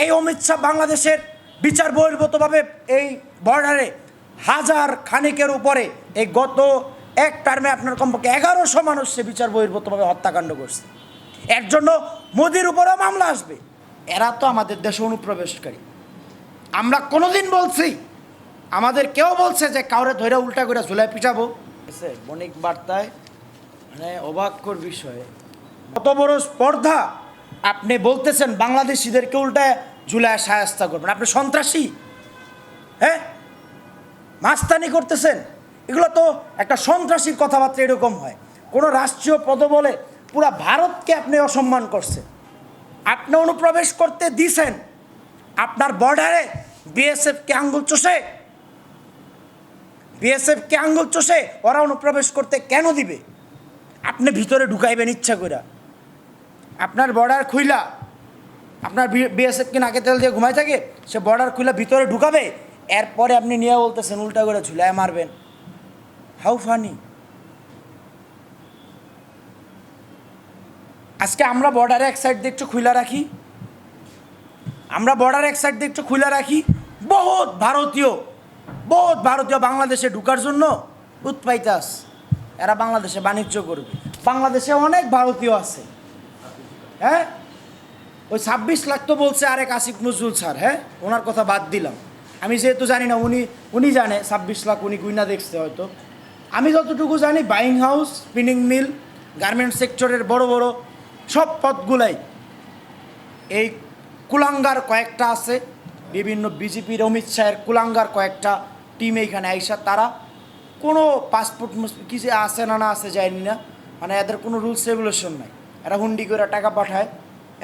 এই অমিত শাহ বাংলাদেশের বিচার বহির্ভূতভাবে এই বর্ডারে হাজার খানিকের উপরে এই গত এক টার্মে আপনার কমপক্ষে এগারোশো মানুষ সে বিচার বহির্ভূতভাবে হত্যাকাণ্ড করছে। এর জন্য মোদির উপরেও মামলা আসবে। এরা তো আমাদের দেশে অনুপ্রবেশকারী। আমরা কোনোদিন বলছি আমাদের কেউ বলছে যে কাউরে ধরে উল্টা করে ঝুলাই পিটাবো। বণিক বার্তায় মানে অবাক্যর বিষয়ে। কত বড় স্পর্ধা আপনি বলতেছেন বাংলাদেশিদেরকে উল্টায় ঝুলায় সায়স্তা করবেন। আপনি সন্ত্রাসী? হ্যাঁ? মাস্তানি করতেছেন? এগুলো তো একটা সন্ত্রাসীর কথাবার্তা এরকম হয়। কোনো রাষ্ট্রীয় পদবলে পুরা ভারতকে আপনি অসম্মান করছেন। আপনি অনুপ্রবেশ করতে দিছেন। আপনার বর্ডারে বিএসএফকে আঙ্গুল চষে। বিএসএফকে আঙ্গুল চষে ওরা অনুপ্রবেশ করতে কেন দিবে? আপনি ভিতরে ঢুকাইবেন ইচ্ছা করে আপনার বর্ডার খুইলা, আপনার বিএসএফকে নাকে তেল দিয়ে ঘুমাই থাকে, সে বর্ডার খুইলা ভিতরে ঢুকাবে, এরপরে আপনি নিয়ে বলতেছেন, উল্টা করে ঝুলায় মারবেন। হাউ ফানি আজকে আমরা বর্ডারে এক সাইড দিয়ে একটু খুলা রাখি। আমরা বর্ডার এক সাইড দিয়ে একটু খুলে রাখি। বহুত ভারতীয় বহুত ভারতীয় বাংলাদেশে ঢুকার জন্য উৎপাইতাস। এরা বাংলাদেশে বাণিজ্য করবে। বাংলাদেশে অনেক ভারতীয় আছে। হ্যাঁ? ওই ছাব্বিশ লাখ তো বলছে আরেক আসিফ নজরুল স্যার হ্যাঁ? ওনার কথা বাদ দিলাম। আমি যেহেতু জানি না, উনি উনি জানে, ছাব্বিশ লাখ উনি গুইনা দেখছে হয়তো। আমি যতটুকু জানি buying house spinning mill garment সেক্টরের বড় বড় সব পথগুলাই এই কুলাঙ্গার কয়েকটা আছে, বিভিন্ন বিজেপির অমিত শাহের কুলাঙ্গার কয়েকটা টিম এইখানে আইসা, তারা কোনো পাসপোর্ট কিছু আছে না না আছে যায়নি না। মানে এদের কোনো রুলস রেগুলেশন নাই। এরা হুন্ডি করে টাকা পাঠায়,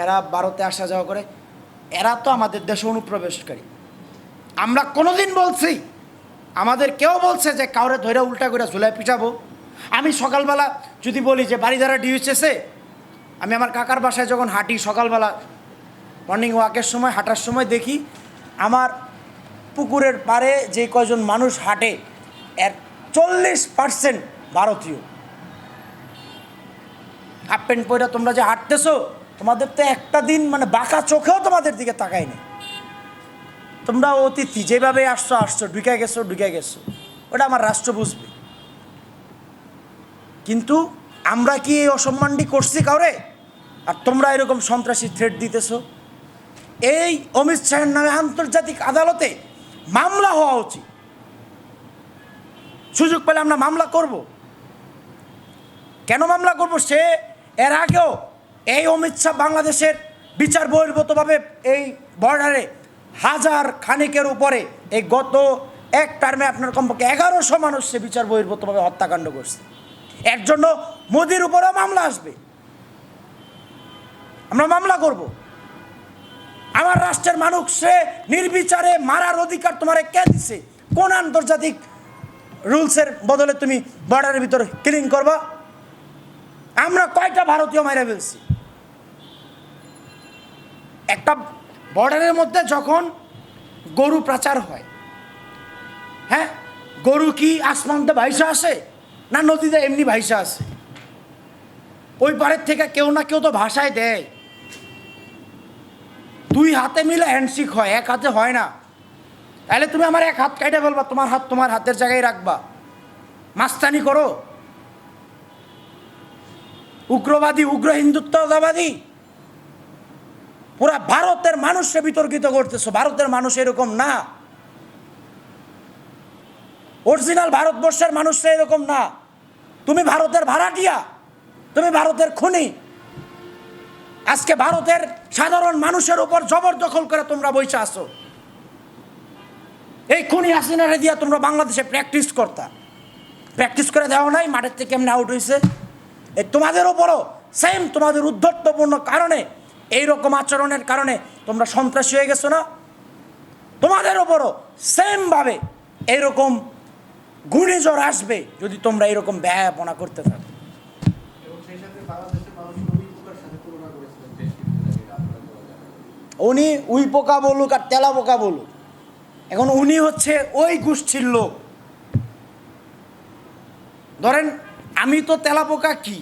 এরা ভারতে আসা যাওয়া করে, এরা তো আমাদের দেশে অনুপ্রবেশকারী। আমরা কোনোদিন বলছি, আমাদের কেউ বলছে যে কাউরে ধরে উল্টা করে ঝুলাই পিঠাবো আমি সকালবেলা যদি বলি যে বাড়িধারা ডিউচেসে আমি আমার কাকার বাসায় যখন হাঁটি সকালবেলা মর্নিং ওয়াকের সময়, হাঁটার সময় দেখি, আমার পুকুরের পাড়ে যে কয়জন মানুষ হাঁটে, এর চল্লিশ পার্সেন্ট ভারতীয়। হাফ প্যান্ট পরে তোমরা যে হাঁটতেছো, তোমাদের তো একটা দিন মানে বাঁকা চোখেও তোমাদের দিকে তাকায়নি। তোমরা অতিথি, যেভাবে আসছো আসছো, ঢুকে গেছো ঢুকে গেছো। ওটা আমার রাষ্ট্র বুঝবে। কিন্তু আমরা কি এই অসম্মানটি করছি কাউরে? আর তোমরা এরকম সন্ত্রাসী থ্রেট দিতেছ? এই অমিত শাহের নামে আন্তর্জাতিক আদালতে মামলা হওয়া উচিত। সুযোগ পেলে আমরা মামলা করব। কেন মামলা করব? সে এর আগেও এই অমিত শাহ বাংলাদেশের বিচার বহির্ভূতভাবে এই বর্ডারে হাজার খানিকের উপরে এই গত এক টার্মে আপনার কমপক্ষে এগারোশো মানুষ সে বিচার বহির্ভূতভাবে হত্যাকাণ্ড করছে। এর জন্য মোদির উপরেও মামলা আসবে। আমরা মামলা করব। আমার রাষ্ট্রের মানুষ নির্বিচারে মারার অধিকার তোমারে কে দিছে? কোন আন্তর্জাতিক রুলসের বদলে তুমি বর্ডারের ভিতরে ক্লিন করবা? আমরা কয়টা ভারতীয় মাইরা ফেলছি? একটা বর্ডারের মধ্যে যখন গরু প্রাচার হয় হ্যাঁ? গরু কি আসমানতে ভাইসা আসে না নদীতে এমনি ভাইসা আসে? ওই পারের থেকে কেউ না কেউ তো ভাষায় দেয়। দুই হাতে মিলে হ্যান্ডশিক হয়, এক হাতে হয় না। তাহলে তুমি আমার এক হাত কাটে ফেলবা, তোমার হাত তোমার হাতের জায়গায় রাখবা। মাস্তানি করো। উগ্রবাদী, উগ্র হিন্দুত্ববাদী। পুরা ভারতের মানুষকে বিতর্কিত করতেছো। ভারতের মানুষ এরকম না। অরিজিনাল ভারতবর্ষের মানুষরা এরকম না। তুমি ভারতের ভাড়াটিয়া, তুমি ভারতের খুনি। আজকে ভারতের সাধারণ মানুষের উপর জবরদখল করে তোমরা বইসা আসো এই খুনি হাসিনারে দিয়া তোমরা বাংলাদেশে প্র্যাকটিস করতা। প্র্যাকটিস করে দেওয়া নাই, মাঠের থেকে কেমন আউট হয়েছে তোমাদের ওপরও সেম তোমাদের উদ্ধত্তপূর্ণ কারণে এই রকম আচরণের কারণে তোমরা সন্ত্রাসী হয়ে গেছো না? তোমাদের ওপরও সেমভাবে এইরকম ঘূর্ণিঝড় আসবে যদি তোমরা এরকম ব্যয়াপনা করতে থাকো। উনি উই পোকা বলুক আর তেলা পোকা বলুক। এখন উনি হচ্ছে ওই গোষ্ঠীর লোক। ধরেন আমি তো তেলা পোকা কি?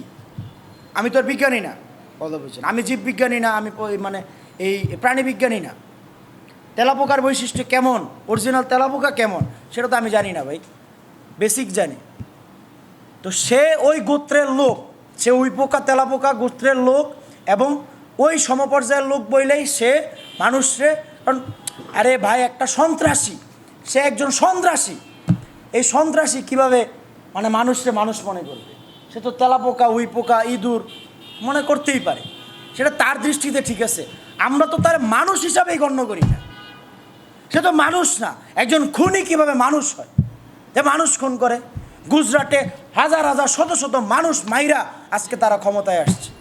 আমি তো বিজ্ঞানী না। কথা বলছেন আমি জীববিজ্ঞানী না আমি মানে এই প্রাণীবিজ্ঞানী না। তেলাপোকার বৈশিষ্ট্য কেমন? অরিজিনাল তেলাপোকা কেমন? সেটা তো আমি জানি না ভাই। বেসিক জানি। তো সে ওই গোত্রের লোক সে ওই পোকা তেলাপোকা গোত্রের লোক এবং ওই সমপর্যায়ের লোক বইলেই সে মানুষরে কারণ আরে ভাই একটা সন্ত্রাসী। সে একজন সন্ত্রাসী। এই সন্ত্রাসী কীভাবে মানে মানুষরে মানুষ মনে করবে। সে তো তেলাপোকা উই পোকা ইঁদুর, মনে করতেই পারে। সেটা তার দৃষ্টিতে ঠিক আছে। আমরা তো তার মানুষ হিসাবেই গণ্য করি না। সে তো মানুষ না। একজন খুনি কীভাবে মানুষ হয়? যে মানুষ খুন করে। গুজরাটে হাজার হাজার, শত শত মানুষ মাইরা আজকে তারা ক্ষমতায় আসছে।